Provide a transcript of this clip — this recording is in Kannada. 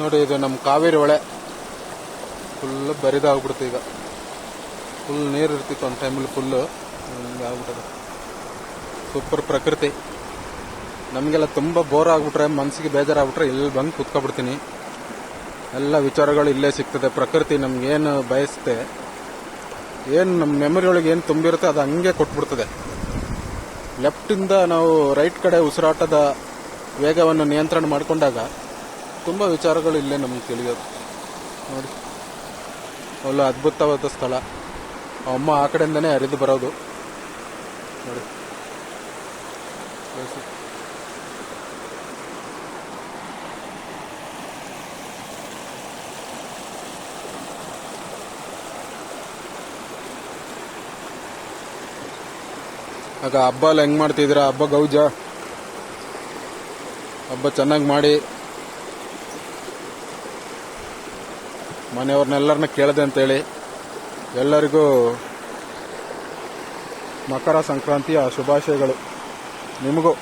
ನೋಡಿ, ಇದು ನಮ್ಮ ಕಾವೇರಿ ಹೊಳೆ. ಫುಲ್ ಬರಿದಾಗ್ಬಿಡುತ್ತೆ ಈಗ. ಫುಲ್ ನೀರು ಇರ್ತಿತ್ತು ಒಂದು ಟೈಮಲ್ಲಿ ಫುಲ್ಲು ಆಗ್ಬಿಟ್ಟದ. ಸೂಪರ್ ಪ್ರಕೃತಿ. ನಮಗೆಲ್ಲ ತುಂಬ ಬೋರ್ ಆಗ್ಬಿಟ್ರೆ ಮನಸ್ಸಿಗೆ ಬೇಜಾರಾಗ್ಬಿಟ್ರೆ ಇಲ್ಲಿ ಬಂದು ಕುತ್ಕೊಬಿಡ್ತೀನಿ. ಎಲ್ಲ ವಿಚಾರಗಳು ಇಲ್ಲೇ ಸಿಗ್ತದೆ. ಪ್ರಕೃತಿ ನಮ್ಗೇನು ಬಯಸುತ್ತೆ ಏನು ನಮ್ಮ ಮೆಮೊರಿ ಒಳಗೆ ಏನು ತುಂಬಿರುತ್ತೆ ಅದು ಹಂಗೆ ಕೊಟ್ಬಿಡ್ತದೆ. ಲೆಫ್ಟಿಂದ ನಾವು ರೈಟ್ ಕಡೆ ಉಸಿರಾಟದ ವೇಗವನ್ನು ನಿಯಂತ್ರಣ ಮಾಡಿಕೊಂಡಾಗ ತುಂಬ ವಿಚಾರಗಳು ಇಲ್ಲೇ ನಮಗೆ ತಿಳಿಯೋದು. ನೋಡಿ. ಒಳ್ಳೆ ಅದ್ಭುತವಾದ ಸ್ಥಳ. ಅಮ್ಮ ಆ ಕಡೆಯಿಂದನೇ ಹರಿದು ಬರೋದು. ನೋಡಿ. ಆಗ ಹಬ್ಬ ಎಲ್ಲ ಹೆಂಗೆ ಮಾಡ್ತಿದ್ದೀರಾ? ಹಬ್ಬ ಗೌಜ. ಹಬ್ಬ ಚೆನ್ನಾಗಿ ಮಾಡಿ. ಮನೆಯವ್ರನ್ನೆಲ್ಲರನ್ನ ಕೇಳಿದೆ ಅಂತೇಳಿ ಎಲ್ಲರಿಗೂ ಮಕರ ಸಂಕ್ರಾಂತಿಯ ಶುಭಾಶಯಗಳು. ನಿಮಗೂ.